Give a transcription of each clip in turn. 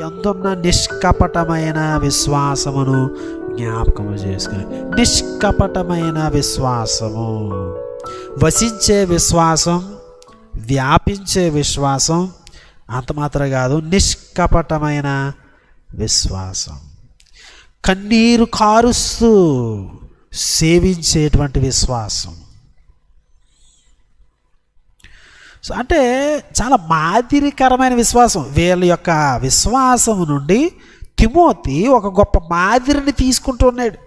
ఎందున్న నిష్కపటమైన విశ్వాసమును జ్ఞాపకము చేసుకుని నిష్కపటమైన విశ్వాసము. వసించే విశ్వాసం వ్యాపించే విశ్వాసం అంతమాత్రం కాదు నిష్కపటమైన విశ్వాసం. కన్నీరు కారుస్తూ సేవించేటువంటి విశ్వాసం. సో అంటే చాలా మాదిరికరమైన విశ్వాసం. వీళ్ళ యొక్క విశ్వాసం నుండి తిమోతి ఒక గొప్ప మాదిరిని తీసుకుంటూ ఉన్నాడు.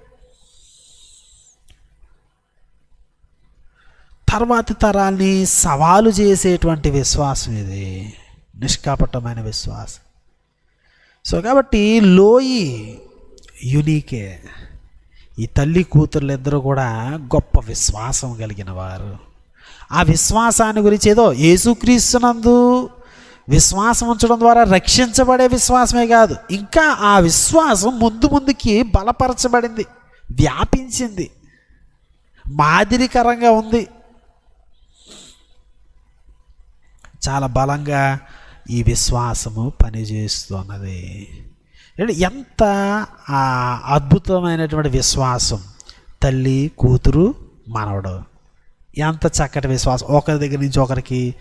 తర్వాతి తరాల్ని సవాలు చేసేటువంటి విశ్వాసం ఇది. నిష్కాపటమైన విశ్వాసం. సో కాబట్టి లోయి యునీకే ఈ తల్లి కూతుర్లు ఇద్దరు కూడా గొప్ప విశ్వాసం కలిగిన వారు. ఆ విశ్వాసాన్ని గురించి ఏదో యేసుక్రీస్తునందు విశ్వాసం ఉంచడం ద్వారా రక్షించబడే విశ్వాసమే కాదు. ఇంకా ఆ విశ్వాసం ముందు ముందుకి బలపరచబడింది వ్యాపించింది మాదిరికరంగా ఉంది. చాలా బలంగా ఈ విశ్వాసము పనిచేస్తున్నది. ఎంత అద్భుతమైనటువంటి విశ్వాసం. తల్లి కూతురు మనవడు. ఎంత చక్కటి విశ్వాసం. ఒకరి దగ్గర నుంచి ఒకరికి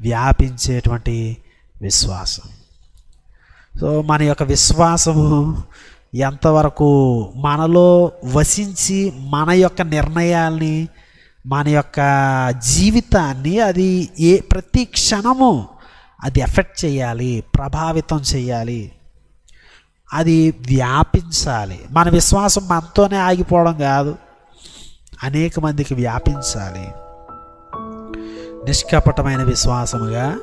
వ్యాపించేటువంటి విశ్వాసం. సో మన యొక్క విశ్వాసము ఎంతవరకు మనలో వసించి మన యొక్క నిర్ణయాల్ని మన యొక్క జీవితాన్ని అది ఏ ప్రతి క్షణము అది ఎఫెక్ట్ చేయాలి ప్రభావితం చేయాలి అది వ్యాపించాలి. మన విశ్వాసం మనతోనే ఆగిపోవడం కాదు. అనేక మందికి వ్యాపించాలి. నిష్కపటమైన విశ్వాసముగా